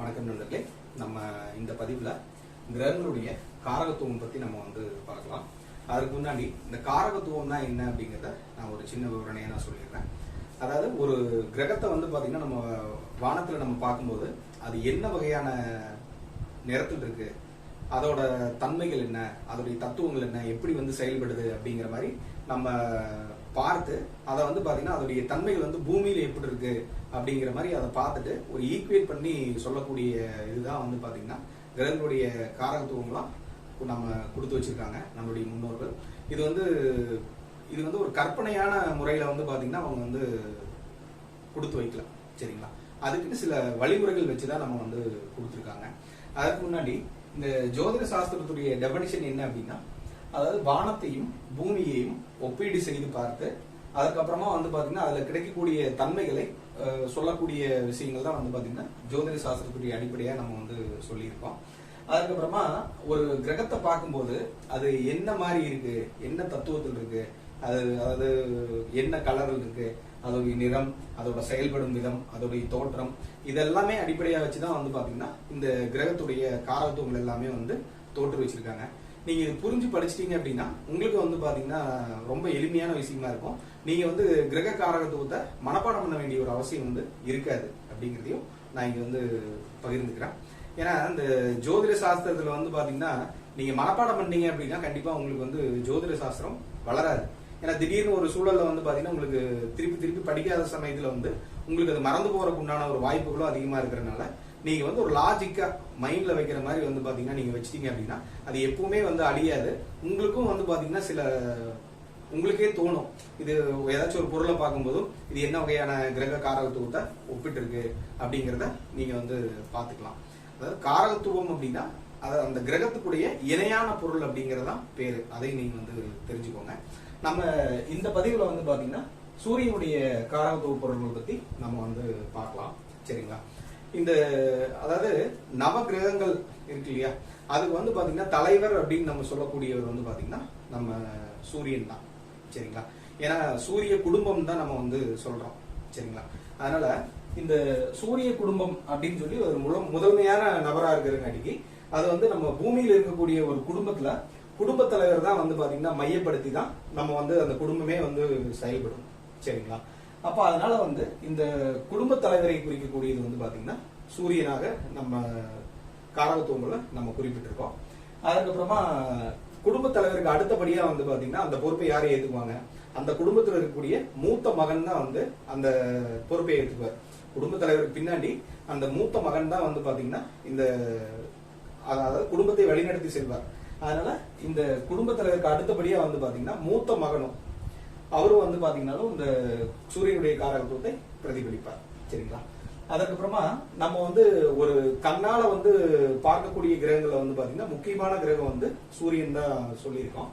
வணக்கம் நண்பர்களே. நம்ம இந்த பதிவில் கிரகங்களுடைய காரகத்துவம் பற்றி நம்ம வந்து பார்க்கலாம். அதுக்கு முன்னாடி இந்த காரகத்துவம்னா என்ன அப்படிங்கிறத நான் ஒரு சின்ன விவரணையை நான் சொல்லிடுறேன். அதாவது ஒரு கிரகத்தை வந்து பார்த்திங்கன்னா நம்ம வானத்தில் நம்ம பார்க்கும்போது அது என்ன வகையான நிறத்தில் இருக்கு? அதோட தன்மைகள் என்ன? அதோடைய தத்துவங்கள் என்ன? எப்படி வந்து செயல்படுது அப்படிங்கிற மாதிரி நம்ம பார்த்து அதை வந்து பார்த்தீங்கன்னா அதோடைய தன்மைகள் வந்து பூமியில் எப்படி இருக்கு அப்படிங்கிற மாதிரி அதை பார்த்துட்டு ஒரு ஈக்குவேட் பண்ணி சொல்லக்கூடிய இதுதான் வந்து பார்த்தீங்கன்னா கிரகங்களுடைய காரகத்துவங்களாம் நம்ம கொடுத்து வச்சிருக்காங்க நம்மளுடைய முன்னோர்கள். இது வந்து இது வந்து ஒரு கற்பனையான முறையில் வந்து பார்த்தீங்கன்னா அவங்க வந்து கொடுத்து வைக்கலாம் சரிங்களா? அதுக்குன்னு சில வழிமுறைகள் வச்சு தான் நம்ம வந்து கொடுத்துருக்காங்க. அதற்கு முன்னாடி இந்த ஜோதிட சாஸ்திரத்துடைய டெபனிஷன் என்ன அப்படின்னா அதாவது வானத்தையும் பூமியையும் ஒப்பீடு செய்து பார்த்து அதுக்கப்புறமா வந்து பாத்தீங்கன்னா அதுல கிடைக்கக்கூடிய தன்மைகளை சொல்லக்கூடிய விஷயங்கள் தான் வந்து பாத்தீங்கன்னா ஜோதிட சாஸ்திரத்துடைய அடிப்படையா நம்ம வந்து சொல்லியிருக்கோம். அதுக்கப்புறமா ஒரு கிரகத்தை பார்க்கும்போது அது என்ன மாதிரி இருக்கு? என்ன தத்துவத்தில் இருக்கு? அது அதாவது என்ன கலரில் இருக்கு? அதோடைய நிறம் அதோட செயல்படும் விதம் அதோடைய தோற்றம் இதெல்லாமே அடிப்படையாக வச்சு தான் வந்து பாத்தீங்கன்னா இந்த கிரகத்துடைய காரத்துவங்கள் எல்லாமே வந்து தோற்று வச்சிருக்காங்க. நீங்க இது புரிஞ்சு படிச்சிட்டீங்க அப்படின்னா உங்களுக்கு வந்து பாத்தீங்கன்னா ரொம்ப எளிமையான விஷயமா இருக்கும். நீங்க வந்து கிரக காரகத்துவத்தை மனப்பாடம் பண்ண வேண்டிய ஒரு அவசியம் வந்து இருக்காது அப்படிங்கிறதையும் நான் இங்க வந்து பகிர்ந்துக்கிறேன். ஏன்னா இந்த ஜோதிட சாஸ்திரத்துல வந்து பாத்தீங்கன்னா நீங்க மனப்பாடம் பண்ணீங்க அப்படின்னா கண்டிப்பா உங்களுக்கு வந்து ஜோதிட சாஸ்திரம் வளராது. ஏன்னா திடீர்னு ஒரு சூழல்ல வந்து பாத்தீங்கன்னா உங்களுக்கு திருப்பி திருப்பி படிக்காத சமயத்துல வந்து உங்களுக்கு அது மறந்து போறதுக்கு உண்டான ஒரு வாய்ப்புகளும் அதிகமா இருக்கிறனால நீங்கள் வந்து ஒரு லாஜிக்காக மைண்டில் வைக்கிற மாதிரி வந்து பார்த்தீங்கன்னா நீங்கள் வச்சிட்டீங்க அப்படின்னா அது எப்பவுமே வந்து அழியாது. உங்களுக்கும் வந்து பார்த்தீங்கன்னா சில உங்களுக்கே தோணும். இது ஏதாச்சும் ஒரு பொருளை பார்க்கும்போதும் இது என்ன வகையான கிரக காரகத்துவத்தை ஒப்பிட்டு இருக்கு அப்படிங்கிறத நீங்கள் வந்து பார்த்துக்கலாம். அதாவது காரகத்துவம் அப்படின்னா அது அந்த கிரகத்துக்குடைய இணையான பொருள் அப்படிங்கிறதான் பேர். அதையும் நீங்கள் வந்து தெரிஞ்சுக்கோங்க. நம்ம இந்த பதிவில் வந்து பார்த்தீங்கன்னா சூரியனுடைய காரகத்துவ பொருள்களை பற்றி நம்ம வந்து பார்க்கலாம். சரிங்களா? இந்த அதாவது நவ கிரகங்கள் இருக்கு இல்லையா? அதுக்கு வந்து பாத்தீங்கன்னா தலைவர் அப்படின்னு நம்ம சொல்லக்கூடியவர் வந்து பாத்தீங்கன்னா நம்ம சூரியன் தான். சரிங்களா? ஏன்னா சூரிய குடும்பம் தான் நம்ம வந்து சொல்றோம். சரிங்களா? அதனால இந்த சூரிய குடும்பம் அப்படின்னு சொல்லி ஒரு முழு முதன்மையான நபரா இருக்கிறங்காட்டிக்கு அது வந்து நம்ம பூமியில் இருக்கக்கூடிய ஒரு குடும்பத்துல குடும்ப தலைவர் தான் வந்து பாத்தீங்கன்னா மையப்படுத்தி தான் நம்ம வந்து அந்த குடும்பமே வந்து செயல்படும். சரிங்களா? அப்ப அதனால வந்து இந்த குடும்ப தலைவரை குறிக்கக்கூடியது வந்து பாத்தீங்கன்னா சூரியனாக நம்ம காரகத்துவங்கள நம்ம குறிப்பிட்டிருக்கோம். அதுக்கப்புறமா குடும்ப தலைவருக்கு அடுத்தபடியா வந்து பாத்தீங்கன்னா அந்த பொறுப்பை யாரை ஏத்துக்குவாங்க? அந்த குடும்பத்துல இருக்கக்கூடிய மூத்த மகன் தான் வந்து அந்த பொறுப்பை ஏற்றுக்குவார் குடும்ப தலைவருக்கு பின்னாடி அந்த மூத்த மகன் தான் வந்து பாத்தீங்கன்னா இந்த அதாவது குடும்பத்தை வழிநடத்தி செல்வார். அதனால இந்த குடும்ப தலைவருக்கு அடுத்தபடியா வந்து பாத்தீங்கன்னா மூத்த மகனும் அவரும் வந்து பாத்தீங்கன்னாலும் இந்த சூரியனுடைய காரகத்துவத்தை பிரதிபலிப்பார். சரிங்களா? அதுக்கப்புறமா நம்ம வந்து ஒரு கண்ணால வந்து பார்க்கக்கூடிய கிரகங்களை வந்து பாத்தீங்கன்னா முக்கியமான கிரகம் வந்து சூரியன் தான் சொல்லியிருக்கோம்.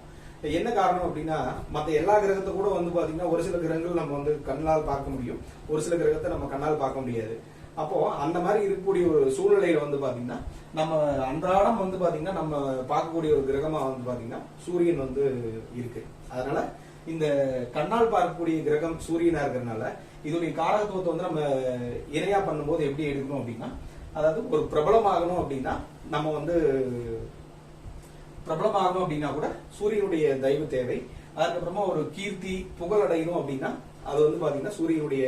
என்ன காரணம் அப்படின்னா மத்த எல்லா கிரகத்தை கூட வந்து பாத்தீங்கன்னா ஒரு சில கிரகங்கள் நம்ம வந்து கண்ணால் பார்க்க முடியும். ஒரு சில கிரகத்தை நம்ம கண்ணால் பார்க்க முடியாது. அப்போ அந்த மாதிரி இருக்கக்கூடிய ஒரு சூழ்நிலையில வந்து பாத்தீங்கன்னா நம்ம அன்றாடம் வந்து பாத்தீங்கன்னா நம்ம பார்க்கக்கூடிய ஒரு கிரகமா வந்து பாத்தீங்கன்னா சூரியன் வந்து இருக்கு. அதனால இந்த கண்ணால் பார்க்கக்கூடிய கிரகம் சூரியனா இருக்கிறதுனால இதோடைய காரகத்துவத்தை வந்து நம்ம இணையா பண்ணும்போது எப்படி எடுக்கணும் அப்படின்னா அதாவது ஒரு பிரபலமாகணும் அப்படின்னா நம்ம வந்து பிரபலமாகணும் அப்படின்னா கூட சூரியனுடைய தெய்வ தேவை. அதுக்கப்புறமா ஒரு கீர்த்தி புகழ் அடையணும் அப்படின்னா அது வந்து பாத்தீங்கன்னா சூரியனுடைய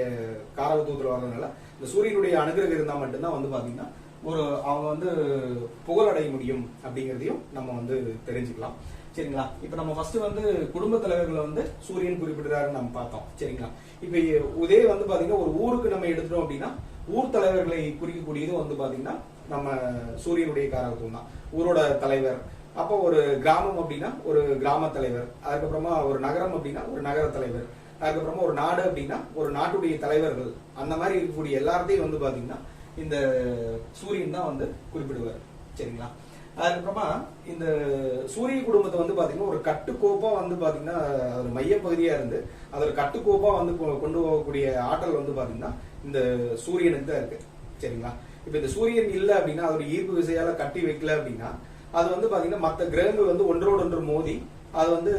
காரகத்துவத்தில் வர்றதுனால இந்த சூரியனுடைய அனுகிரகம் இருந்தால் மட்டும்தான் வந்து பாத்தீங்கன்னா ஒரு அவங்க வந்து புகழ் அடைய முடியும் அப்படிங்கிறதையும் நம்ம வந்து தெரிஞ்சுக்கலாம். சரிங்களா? இப்ப நம்ம ஃபர்ஸ்ட் வந்து குடும்ப தலைவர்களை வந்து சூரியன் குறிப்பிடுறாருன்னு நம்ம பார்த்தோம். சரிங்களா? இப்ப இதே வந்து பாத்தீங்கன்னா ஒரு ஊருக்கு நம்ம எடுத்துட்டோம் அப்படின்னா ஊர் தலைவர்களை குறிக்கக்கூடியது வந்து பாத்தீங்கன்னா நம்ம சூரியனுடைய காரகத்துவம் தான். ஊரோட தலைவர். அப்போ ஒரு கிராமம் அப்படின்னா ஒரு கிராம தலைவர். அதுக்கப்புறமா ஒரு நகரம் அப்படின்னா ஒரு நகர தலைவர். அதுக்கப்புறமா ஒரு நாடு அப்படின்னா ஒரு நாட்டுடைய தலைவர்கள். அந்த மாதிரி இருக்கக்கூடிய எல்லாத்தையும் வந்து பாத்தீங்கன்னா இந்த சூரியன் தான் வந்து குறிப்பிடுவார். சரிங்களா? அதுக்கப்புறமா இந்த சூரிய குடும்பத்தை வந்து பாத்தீங்கன்னா ஒரு கட்டுக்கோப்பா வந்து பாத்தீங்கன்னா ஒரு மையப்பகுதியா இருந்து அதோட கட்டுக்கோப்பா வந்து கொ- கொண்டு போகக்கூடிய ஆற்றல் வந்து பாத்தீங்கன்னா இந்த சூரியனுக்கு தான் இருக்கு. சரிங்களா? இப்ப இந்த சூரியன் இல்லை அப்படின்னா அதோட ஈர்ப்பு விசையால கட்டி வைக்கல அப்படின்னா அது வந்து பாத்தீங்கன்னா மற்ற கிரகங்கள் வந்து ஒன்றோடு ஒன்று மோதி அது வந்து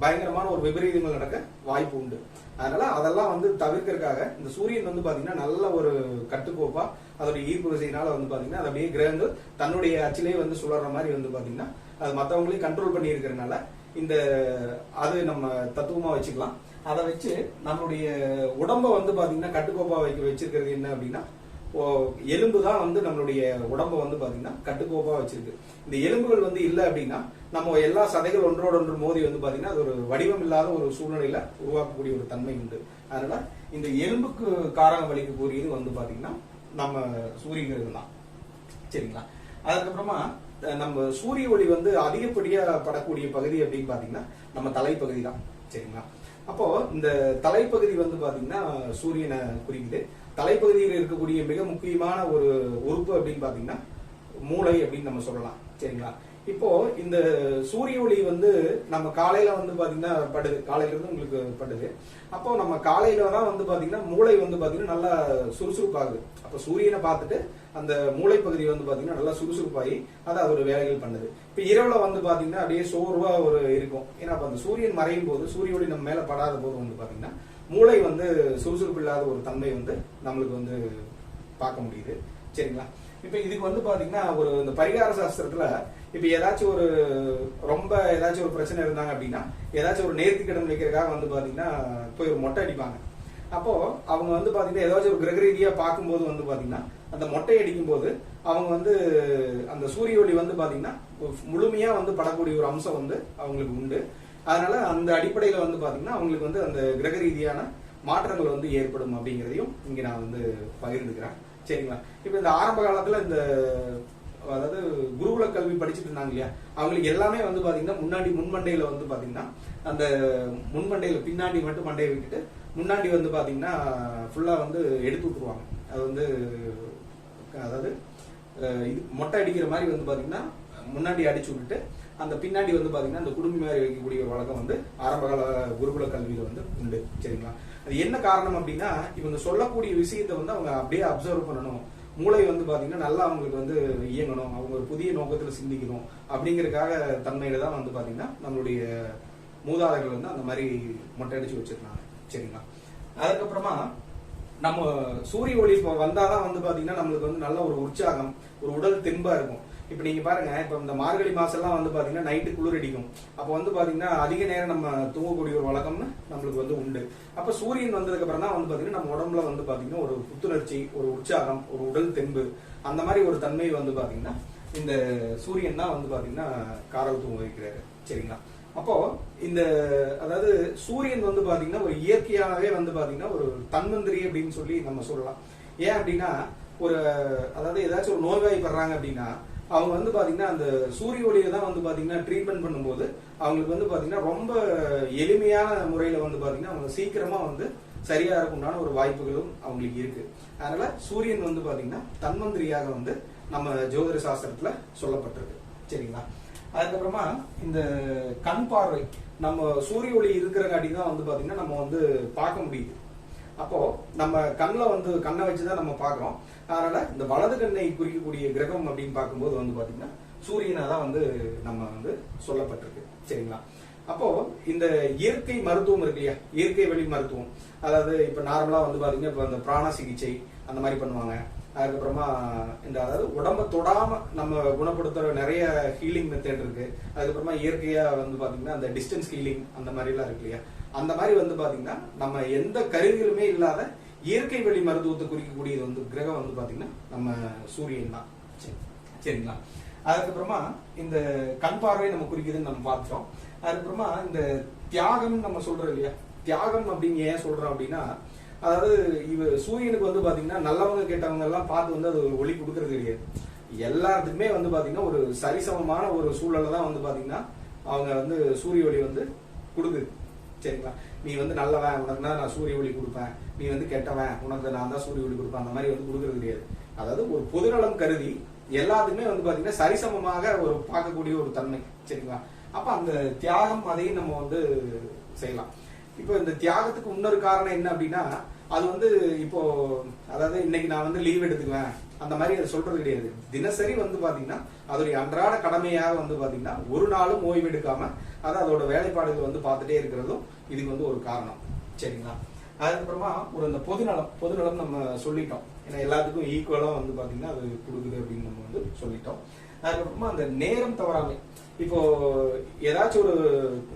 பயங்கரமான ஒரு விபரீதங்கள் நடக்க வாய்ப்பு உண்டு. அதனால அதெல்லாம் வந்து தவிர்க்கறதுக்காக இந்த சூரியன் வந்து பாத்தீங்கன்னா நல்ல ஒரு கட்டுக்கோப்பா அதோட ஈர்ப்பு விசையினால வந்து பாத்தீங்கன்னா அது அப்படியே கிரகங்கள் தன்னுடைய அச்சிலே வந்து சுழற மாதிரி வந்து பாத்தீங்கன்னா அது மற்றவங்களையும் கண்ட்ரோல் பண்ணி இருக்கிறனால இந்த அது நம்ம தத்துவமா வச்சுக்கலாம். அதை வச்சு நம்மளுடைய உடம்ப வந்து பாத்தீங்கன்னா கட்டுக்கோப்பா வைக்க வச்சிருக்கிறது என்ன அப்படின்னா ஓ, எலும்பு தான் வந்து நம்மளுடைய உடம்ப வந்து பாத்தீங்கன்னா கட்டுக்கோப்பா வச்சிருக்கு. இந்த எலும்புகள் வந்து இல்லை அப்படின்னா நம்ம எல்லா சதைகள் ஒன்றோடு ஒன்று மோதி வந்து பாத்தீங்கன்னா அது ஒரு வடிவம் இல்லாத ஒரு சூழ்நிலையில உருவாக்கக்கூடிய ஒரு தன்மை உண்டு. அதனால இந்த எலும்புக்கு காரணம் வலிக்கக்கூடியது வந்து பாத்தீங்கன்னா நம்ம சூரிய கிரகம் தான் சரிங்களா? அதுக்கப்புறமா நம்ம சூரிய ஒளி வந்து அதிகப்படியா படக்கூடிய பகுதி அப்படின்னு பாத்தீங்கன்னா நம்ம தலைப்பகுதி தான். சரிங்களா? அப்போ இந்த தலைப்பகுதி வந்து பாத்தீங்கன்னா சூரியனை குறிக்குது. தலைப்பகுதியில் இருக்கக்கூடிய மிக முக்கியமான ஒரு உறுப்பு அப்படின்னு பாத்தீங்கன்னா மூளை அப்படின்னு நம்ம சொல்லலாம். சரிங்களா? இப்போ இந்த சூரிய ஒளி வந்து நம்ம காலையில வந்து பாத்தீங்கன்னா படுது. காலையில இருந்து உங்களுக்கு படுது. அப்போ நம்ம காலையில தான் வந்து பாத்தீங்கன்னா மூளை வந்து பாத்தீங்கன்னா நல்லா சுறுசுறுப்பாகுது. அப்ப சூரியனை பார்த்துட்டு அந்த மூளை பகுதி வந்து பாத்தீங்கன்னா நல்லா சுறுசுறுப்பாகி அதை அதோட வேலைகள் பண்ணுது. இப்ப இரவுல வந்து பாத்தீங்கன்னா அப்படியே சோர்வா ஒரு இருக்கும். ஏன்னா அப்ப அந்த சூரியன் மறையும் போது சூரிய ஒளி நம்ம மேல படாத போது வந்து பாத்தீங்கன்னா மூளை வந்து சுறுசுறுப்பு இல்லாத ஒரு தன்மை வந்து நம்மளுக்கு வந்து பார்க்க முடியுது. சரிங்களா? இப்ப இதுக்கு வந்து பாத்தீங்கன்னா ஒரு இந்த பரிகார சாஸ்திரத்துல இப்ப ஏதாச்சும் ஒரு ரொம்ப ஏதாச்சும் ஒரு பிரச்சனை இருந்தாங்க அப்படின்னா ஏதாச்சும் ஒரு நேர்த்தி கடன் வைக்கிறதுக்காக வந்து பாத்தீங்கன்னா போய் ஒரு மொட்டை அடிப்பாங்க. அப்போ அவங்க வந்து பாத்தீங்கன்னா ஏதாச்சும் ஒரு கிரகரீதியாக பார்க்கும்போது வந்து பாத்தீங்கன்னா அந்த மொட்டை அடிக்கும் போது அவங்க வந்து அந்த சூரிய ஒளி வந்து பாத்தீங்கன்னா முழுமையாக முழுமையா வந்து படக்கூடிய ஒரு அம்சம் வந்து அவங்களுக்கு உண்டு. அதனால அந்த அடிப்படையில வந்து பாத்தீங்கன்னா அவங்களுக்கு வந்து அந்த கிரக ரீதியான மாற்றங்கள் வந்து ஏற்படும் அப்படிங்கிறதையும் இங்க நான் வந்து பகிர்ந்துக்கிறேன். சரிங்களா? இப்ப இந்த ஆரம்ப காலத்துல இந்த அதாவது குருகுல கல்வி படிச்சுட்டு இருந்தாங்க இல்லையா? அவங்களுக்கு எல்லாமே வந்து பாத்தீங்கன்னா முன்னாடி முன்மண்டையில வந்து பாத்தீங்கன்னா அந்த முன்மண்டையில பின்னாடி மட்டும் மண்டையை விட்டுட்டு முன்னாடி வந்து பாத்தீங்கன்னா ஃபுல்லா வந்து எடுத்து விட்டுருவாங்க. அது வந்து அதாவது இது மொட்டை அடிக்கிற மாதிரி வந்து பாத்தீங்கன்னா முன்னாடி அடிச்சு விட்டுட்டு அந்த பின்னாடி வந்து பாத்தீங்கன்னா அந்த குடுமி மாதிரி வைக்கக்கூடிய வழக்கம் வந்து ஆரம்பகால குருகுல கல்வியில வந்து உண்டு. சரிங்களா? அது என்ன காரணம் அப்படின்னா இவங்க சொல்லக்கூடிய விஷயத்தை வந்து அவங்க அப்படியே அப்சர்வ் பண்ணணும். மூளை வந்து பாத்தீங்கன்னா நல்லா அவங்களுக்கு வந்து இயங்கணும். அவங்க ஒரு புதிய நோக்கத்துல சிந்திக்கணும். அப்படிங்கிறதுக்காக தன்மையில தான் வந்து பாத்தீங்கன்னா நம்மளுடைய மூதாதைகள் வந்து அந்த மாதிரி மொட்டை அடிச்சு வச்சிருக்காங்க. சரிங்களா? அதுக்கப்புறமா நம்ம சூரிய ஒளி இப்போ வந்தாதான் வந்து பாத்தீங்கன்னா நம்மளுக்கு வந்து நல்ல ஒரு உற்சாகம் ஒரு உடல் தெம்பா இருக்கும். இப்போ நீங்க பாருங்க இப்போ இந்த மார்கழி மாசம் எல்லாம் வந்து பாத்தீங்கன்னா நைட்டு குளிர் அடிக்கும் அப்போ வந்து பாத்தீங்கன்னா அதிக நேரம் நம்ம தூங்கக்கூடிய ஒரு வழக்கம்னு நம்மளுக்கு வந்து உண்டு. அப்ப சூரியன் வந்ததுக்கு அப்புறம் தான் வந்து பாத்தீங்கன்னா நம்ம உடம்புல வந்து பாத்தீங்கன்னா ஒரு புத்துணர்ச்சி ஒரு உற்சாகம் ஒரு உடல் தெம்பு அந்த மாதிரி ஒரு தன்மை வந்து பாத்தீங்கன்னா இந்த சூரியன் தான் வந்து பாத்தீங்கன்னா தூங்க வைக்கிறாரு. சரிங்களா? அப்போ இந்த அதாவது சூரியன் வந்து பாத்தீங்கன்னா ஒரு இயற்கையாகவே வந்து பாத்தீங்கன்னா ஒரு தன்வந்திரி அப்படின்னு சொல்லி நம்ம சொல்லலாம். ஏன் அப்படின்னா ஒரு அதாவது ஏதாச்சும் ஒரு நோய்வாய்ப்படுறாங்க அப்படின்னா அவங்க வந்து பாத்தீங்கன்னா அந்த சூரிய ஒளியை தான் வந்து பாத்தீங்கன்னா ட்ரீட்மெண்ட் பண்ணும்போது அவங்களுக்கு வந்து பாத்தீங்கன்னா ரொம்ப எளிமையான முறையில வந்து பாத்தீங்கன்னா அவங்க சீக்கிரமா வந்து சரியா இருக்குண்டான ஒரு வாய்ப்புகளும் அவங்களுக்கு இருக்கு. அதனால சூரியன் வந்து பாத்தீங்கன்னா தன்மந்திரியாக வந்து நம்ம ஜோதிட சாஸ்திரத்துல சொல்லப்பட்டிருக்கு. சரிங்களா? அதுக்கப்புறமா இந்த கண் பார்வை நம்ம சூரிய ஒளி இருக்கிறங்காட்டி தான் வந்து பாத்தீங்கன்னா நம்ம வந்து பார்க்க முடியுது. அப்போ நம்ம கண்ணில் வந்து கண்ணை வச்சு தான் நம்ம பார்க்கறோம். அதனால இந்த வலது கண்ணை குறிக்கக்கூடிய கிரகம் அப்படின்னு பார்க்கும்போது வந்து பார்த்தீங்கன்னா சூரியனா தான் வந்து நம்ம வந்து சொல்லப்பட்டிருக்கு. சரிங்களா? அப்போ இந்த இயற்கை மருத்துவம் இருக்கு இல்லையா? இயற்கை வழி மருத்துவம். அதாவது இப்ப நார்மலா வந்து பாத்தீங்கன்னா இப்ப அந்த பிராண சிகிச்சை அந்த மாதிரி பண்ணுவாங்க. அதுக்கப்புறமா இந்த அதாவது உடம்ப தொடாம நம்ம குணப்படுத்துற நிறைய ஹீலிங் மெத்தட் இருக்கு. அதுக்கப்புறமா இயற்கையா வந்து பாத்தீங்கன்னா அந்த டிஸ்டன்ஸ் ஹீலிங் அந்த மாதிரி எல்லாம் இருக்கு இல்லையா? அந்த மாதிரி வந்து பாத்தீங்கன்னா நம்ம எந்த கருவிகளுமே இல்லாத இயற்கை வழி மருத்துவத்தை குறிக்கக்கூடியது வந்து கிரகம் வந்து பாத்தீங்கன்னா நம்ம சூரியன் தான். சரி. சரிங்களா? அதுக்கப்புறமா இந்த கண் பார்வை நம்ம குறிக்குதுன்னு நம்ம பார்த்தோம் அதுக்கப்புறமா இந்த தியாகம் நம்ம சொல்றோம் இல்லையா? தியாகம் அப்படின்னு ஏன் சொல்றோம் அப்படின்னா அதாவது இவ சூரியனுக்கு வந்து பாத்தீங்கன்னா நல்லவங்க கேட்டவங்க எல்லாம் பார்த்து வந்து அது ஒரு ஒளி கொடுக்கறது கிடையாது. எல்லாத்துக்குமே வந்து பாத்தீங்கன்னா ஒரு சரிசமமான ஒரு சூழல தான் வந்து பாத்தீங்கன்னா அவங்க வந்து சூரிய ஒளி வந்து கொடுக்குது. சரிங்களா? நீ வந்து நல்லவன் உனக்கு தான் நான் சூரிய ஒளி கொடுப்பேன். நீ வந்து கெட்டவன் உனக்கு நான் தான் சூரிய ஒளி கொடுப்பேன். அந்த மாதிரி வந்து கொடுக்கறது கிடையாது. அதாவது ஒரு பொதுநலம் கருதி எல்லாத்துக்குமே வந்து பாத்தீங்கன்னா சரிசமமாக ஒரு பார்க்கக்கூடிய ஒரு தன்மை. சரிங்களா? அப்ப அந்த தியாகம் அதையும் நம்ம வந்து செய்யலாம். இப்போ இந்த தியாகத்துக்கு இன்னொரு காரணம் என்ன அப்படின்னா அது வந்து இப்போ அதாவது இன்னைக்கு நான் வந்து லீவ் எடுத்துக்குவேன். அந்த மாதிரி அதை சொல்றது கிடையாது. தினசரி வந்து பாத்தீங்கன்னா அதோடைய அன்றாட கடமையாக வந்து பாத்தீங்கன்னா ஒரு நாளும் ஓய்வு எடுக்காம அதை அதோட வேலைப்பாடுகள் வந்து பார்த்துட்டே இருக்கிறதும் இதுக்கு வந்து ஒரு காரணம். சரிங்களா? அதுக்கப்புறமா ஒரு இந்த பொதுநலம் பொதுநலம் நம்ம சொல்லிட்டோம். ஏன்னா எல்லாத்துக்கும் ஈக்குவலா வந்து பாத்தீங்கன்னா அது கொடுக்குது அப்படின்னு நம்ம வந்து சொல்லிட்டோம். அதுக்கப்புறமா அந்த நேரம் தவறாமை. இப்போ ஏதாச்சும் ஒரு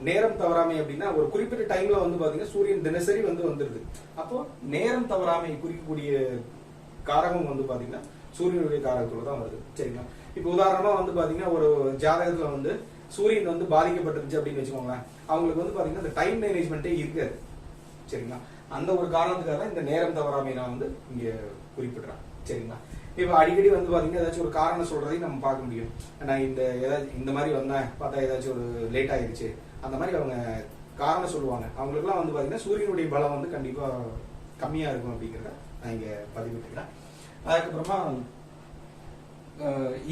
நேரம் தவறாமை அப்படின்னா ஒரு குறிப்பிட்ட டைம்ல வந்து பாத்தீங்கன்னா சூரியன் தினசரி வந்து வந்துருது. அப்போ நேரம் தவறாமை குறிக்கக்கூடிய காரகம் வந்து பாத்தீங்கன்னா சூரியனுடைய காரகத்துல தான் வருது. சரிங்களா? இப்போ உதாரணமா வந்து பாத்தீங்கன்னா ஒரு ஜாதகத்துல வந்து சூரியன் வந்து பாதிக்கப்பட்டிருந்துச்சு அப்படின்னு வச்சுக்கோங்களேன். அவங்களுக்கு வந்து பாத்தீங்கன்னா இந்த டைம் மேனேஜ்மெண்ட்டே இருக்காது. சரிங்களா? அந்த ஒரு காரணத்துக்காக தான் இந்த நேரம் தவறாமை நான் வந்து இங்க குறிப்பிடுறேன். சரிங்களா? இப்போ அடிக்கடி வந்து பார்த்தீங்கன்னா ஏதாச்சும் ஒரு காரணம் சொல்றதையும் நம்ம பார்க்க முடியும். நான் இந்த ஏதாச்சும் இந்த மாதிரி வந்தேன் பார்த்தா ஏதாச்சும் ஒரு லேட் ஆயிருச்சு. அந்த மாதிரி அவங்க காரணம் சொல்லுவாங்க. அவங்களுக்குலாம் வந்து பார்த்தீங்கன்னா சூரியனுடைய பலம் வந்து கண்டிப்பாக கம்மியாக இருக்கும் அப்படிங்கிறத நான் இங்கே பதிவிட்டுக்கிறேன். அதுக்கப்புறமா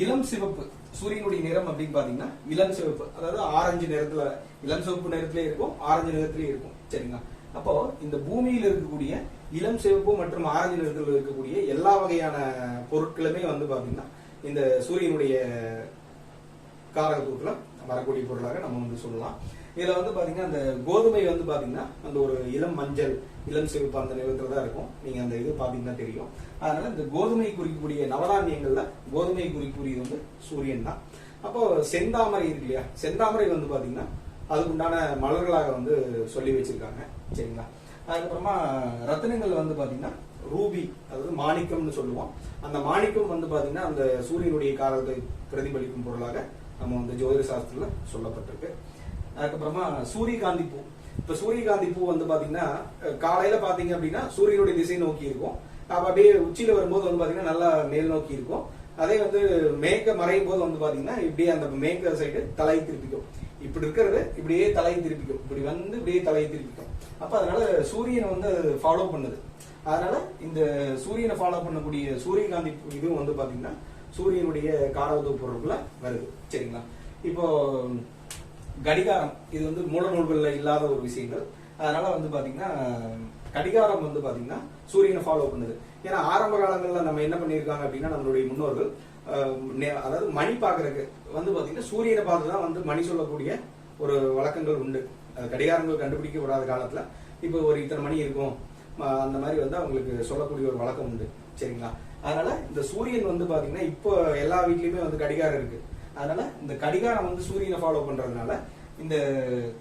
இளம் சிவப்பு சூரியனுடைய நிறம் அப்படின்னு பார்த்தீங்கன்னா இளம் சிவப்பு. அதாவது ஆரஞ்சு நிறத்துல இளம் சிவப்பு நிறத்துலேயே இருக்கும் ஆரஞ்சு நிறத்துலேயே இருக்கும். சரிங்களா? அப்போ இந்த பூமியில் இருக்கக்கூடிய இளம் சிவப்பு மற்றும் ஆரஞ்சு நிறத்தில் இருக்கக்கூடிய எல்லா வகையான பொருட்களுமே வந்து பாத்தீங்கன்னா இந்த சூரியனுடைய காரகத்துவத்துல வரக்கூடிய பொருளாக நம்ம வந்து சொல்லலாம். இதுல வந்து பாத்தீங்கன்னா அந்த கோதுமை வந்து பாத்தீங்கன்னா அந்த ஒரு இளம் மஞ்சள் இளம் சிவப்பு அந்த நிறத்துல தான் இருக்கும். நீங்க அந்த இது பாத்தீங்கன்னா தெரியும். அதனால இந்த கோதுமை குறிக்கக்கூடிய நவதானியங்கள்ல கோதுமை குறிக்கக்கூடியது வந்து சூரியன் தான். அப்போ செந்தாமரை இருக்கு இல்லையா? செந்தாமரை வந்து பாத்தீங்கன்னா அதுக்குண்டான மலர்களாக வந்து சொல்லி வச்சிருக்காங்க. சரிங்களா? அதுக்கப்புறமா ரத்தினங்கள் வந்து பாத்தீங்கன்னா ரூபி அதாவது மாணிக்கம்னு சொல்லுவோம். அந்த மாணிக்கம் வந்து பாத்தீங்கன்னா அந்த சூரியனுடைய காலத்தை பிரதிபலிக்கும் பொருளாக நம்ம வந்து ஜோதிட சாஸ்திரத்துல சொல்லப்பட்டிருக்கு. அதுக்கப்புறமா சூரியகாந்தி பூ. இப்ப சூரியகாந்தி பூ வந்து பாத்தீங்கன்னா காலையில் காலையில பாத்தீங்க அப்படின்னா சூரியனுடைய திசை நோக்கி இருக்கும். அப்ப அப்படியே உச்சியில வரும்போது வந்து பாத்தீங்கன்னா நல்லா மேல் நோக்கி இருக்கும். அதே வந்து மேக்க மறையும் போது வந்து பாத்தீங்கன்னா இப்படியே அந்த மேக்க சைடு தலை திருப்பிக்கும். இப்படி இருக்கிறது இப்படியே தலையை திருப்பிக்கும். இப்படி வந்து இப்படியே தலையை திருப்பிக்கும். அப்ப அதனால சூரியனை வந்து ஃபாலோ பண்ணுது. அதனால இந்த சூரியனை ஃபாலோ பண்ணக்கூடிய சூரியகாந்தி இதுவும் வந்து பாத்தீங்கன்னா சூரியனுடைய காரவத்துவ பொருட்குள்ள வருது. சரிங்களா? இப்போ கடிகாரம் இது வந்து மூல நூல்களில் இல்லாத ஒரு விஷயங்கள். அதனால வந்து பாத்தீங்கன்னா கடிகாரம் வந்து பாத்தீங்கன்னா சூரியனை ஃபாலோ பண்ணுது. ஏன்னா ஆரம்ப காலங்களில் நம்ம என்ன பண்ணியிருக்காங்க அப்படின்னா நம்மளுடைய முன்னோர்கள் அதாவது மணி பார்க்கறதுக்கு வந்து பார்த்தீங்கன்னா சூரியனை பார்த்து தான் வந்து மணி சொல்லக்கூடிய ஒரு வழக்கங்கள் உண்டு. கடிகாரங்கள் கடிகாரங்கள் கண்டுபிடிக்கப்படாத காலத்தில் இப்போ ஒரு இத்தனை மணி இருக்கும். அந்த மாதிரி வந்து அவங்களுக்கு சொல்லக்கூடிய ஒரு வழக்கம் உண்டு. சரிங்களா? அதனால இந்த சூரியன் வந்து பார்த்தீங்கன்னா இப்போ எல்லா வீட்லேயுமே வந்து கடிகாரம் இருக்கு. அதனால இந்த கடிகாரம் வந்து சூரியனை ஃபாலோ பண்றதுனால இந்த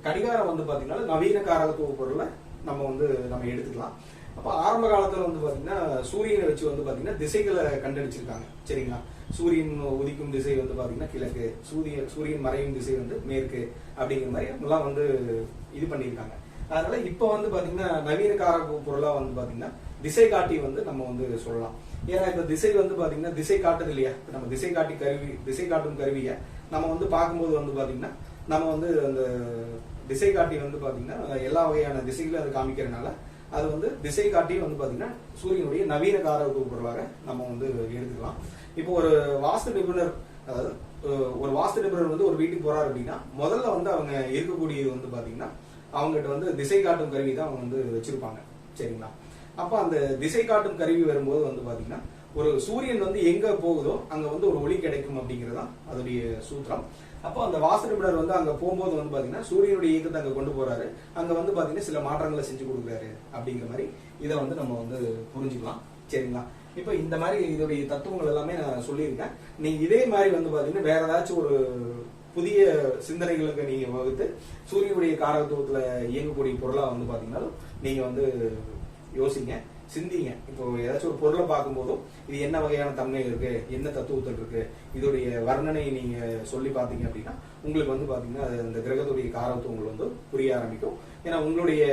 கடிகாரம் வந்து பார்த்தீங்கன்னா நவீன காரகத்துவ பொருளை நம்ம வந்து நம்ம எடுத்துக்கலாம். அப்போ ஆரம்ப காலத்தில் வந்து பார்த்தீங்கன்னா சூரியனை வச்சு வந்து பார்த்தீங்கன்னா திசைகளை கண்டுபிடிச்சிருக்காங்க சரிங்களா? சூரியன் உதிக்கும் திசை வந்து பாத்தீங்கன்னா கிழக்கு சூரிய சூரியன் மறையும் திசை வந்து மேற்கு அப்படிங்கிற மாதிரி எல்லாம் வந்து இது பண்ணியிருக்காங்க. அதனால இப்ப வந்து பாத்தீங்கன்னா நவீன கார பொருளா வந்து பாத்தீங்கன்னா திசை காட்டி வந்து நம்ம வந்து சொல்லலாம். ஏன்னா இப்ப திசை வந்து பாத்தீங்கன்னா திசை காட்டுது இல்லையா? இப்ப நம்ம திசை காட்டி கருவி திசை காட்டும் கருவியை நம்ம வந்து பார்க்கும்போது வந்து பாத்தீங்கன்னா நம்ம வந்து அந்த திசை காட்டி வந்து பாத்தீங்கன்னா எல்லா வகையான திசைகளும் அது காமிக்கிறதுனால அது வந்து திசை காட்டி வந்து பாத்தீங்கன்னா சூரியனுடைய நவீன கார பொருளாக நம்ம வந்து எடுத்துக்கலாம். இப்போ ஒரு வாஸ்து நிபுணர் அதாவது ஒரு வாஸ்து நிபுணர் வந்து ஒரு வீட்டுக்கு போறாரு அப்படின்னா முதல்ல வந்து அவங்க இருக்கக்கூடியது வந்து பாத்தீங்கன்னா அவங்ககிட்ட வந்து திசை காட்டும் கருவி தான் அவங்க வந்து வச்சிருப்பாங்க. சரிங்களா? அப்ப அந்த திசை காட்டும் கருவி வரும்போது வந்து பாத்தீங்கன்னா ஒரு சூரியன் வந்து எங்க போகுதோ அங்க வந்து ஒரு ஒளி கிடைக்கும் அப்படிங்கிறது தான் அதோடைய சூத்திரம். அப்போ அந்த வாஸ்து நிபுணர் வந்து அங்க போகும்போது வந்து பாத்தீங்கன்னா சூரியனுடைய இயக்கத்தை அங்க கொண்டு போறாரு. அங்க வந்து பாத்தீங்கன்னா சில மாற்றங்களை செஞ்சு கொடுக்குறாரு அப்படிங்கிற மாதிரி இதை வந்து நம்ம வந்து புரிஞ்சுக்கலாம். சரிங்களா? இப்போ இந்த மாதிரி இதோடைய தத்துவங்கள் எல்லாமே நான் சொல்லியிருக்கேன். நீங்க இதே மாதிரி வந்து பாத்தீங்கன்னா வேற ஏதாச்சும் ஒரு புதிய சிந்தனைகளுக்கு நீங்க வகுத்து சூரியனுடைய காரகத்துவத்துல இயங்கக்கூடிய பொருளா வந்து பாத்தீங்கன்னா நீங்க வந்து யோசிங்க. சிந்திங்க. இப்போ ஏதாச்சும் ஒரு பொருளை பார்க்கும்போதும் இது என்ன வகையான தன்மை இருக்கு? என்ன தத்துவத்தில் இருக்கு? இதோடைய வர்ணனை நீங்க சொல்லி பார்த்தீங்க அப்படின்னா உங்களுக்கு வந்து பாத்தீங்கன்னா அது அந்த கிரகத்துடைய காரத்துவம் உங்களுக்கு வந்து புரிய ஆரம்பிக்கும். ஏன்னா உங்களுடைய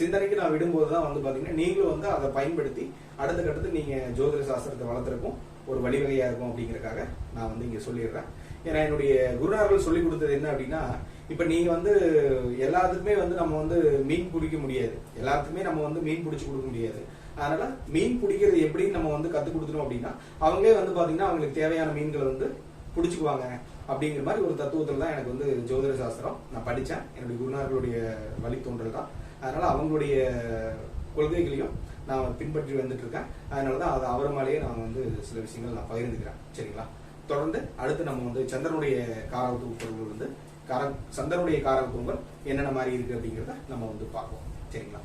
சிந்தனைக்கு நான் விடும்போது தான் வந்து பாத்தீங்கன்னா நீங்களும் வந்து அதை பயன்படுத்தி அடுத்த கட்டத்துக்கு நீங்க ஜோதிட சாஸ்திரத்தை வளர்த்துருக்கும் ஒரு வழிவகையா இருக்கும் அப்படிங்கறக்காக நான் வந்து இங்க சொல்லிடுறேன். ஏன்னா என்னுடைய குருநார்கள் சொல்லி கொடுத்தது என்ன அப்படின்னா இப்ப நீங்க வந்து எல்லாத்துக்குமே வந்து நம்ம வந்து மீன் பிடிக்க முடியாது. எல்லாத்துக்குமே நம்ம வந்து மீன் பிடிச்சி கொடுக்க முடியாது. அதனால மீன் பிடிக்கிறது எப்படின்னு நம்ம வந்து கத்து கொடுத்துட்டோம் அப்படின்னா அவங்களே வந்து பாத்தீங்கன்னா அவங்களுக்கு தேவையான மீன்களை வந்து பிடிச்சிக்குவாங்க அப்படிங்கிற மாதிரி ஒரு தத்துவத்தில் தான் எனக்கு வந்து ஜோதிட சாஸ்திரம் நான் படித்தேன் என்னுடைய குருநார்களுடைய வழித்தோன்றல் தான். அதனால அவங்களுடைய கொள்கைகளையும் நான் பின்பற்றி வந்துட்டு இருக்கேன். அதனால தான் அது அவர் மேலேயே நான் வந்து சில விஷயங்கள் நான் பகிர்ந்துக்கிறேன். சரிங்களா? தொடர்ந்து அடுத்து நம்ம வந்து சந்திரனுடைய காரகத்துவ பொருள்கள் வந்து கார சந்திரனுடைய காரகத்துவங்கள் என்னென்ன மாதிரி இருக்கு அப்படிங்கிறத நம்ம வந்து பார்ப்போம். சரிங்களா?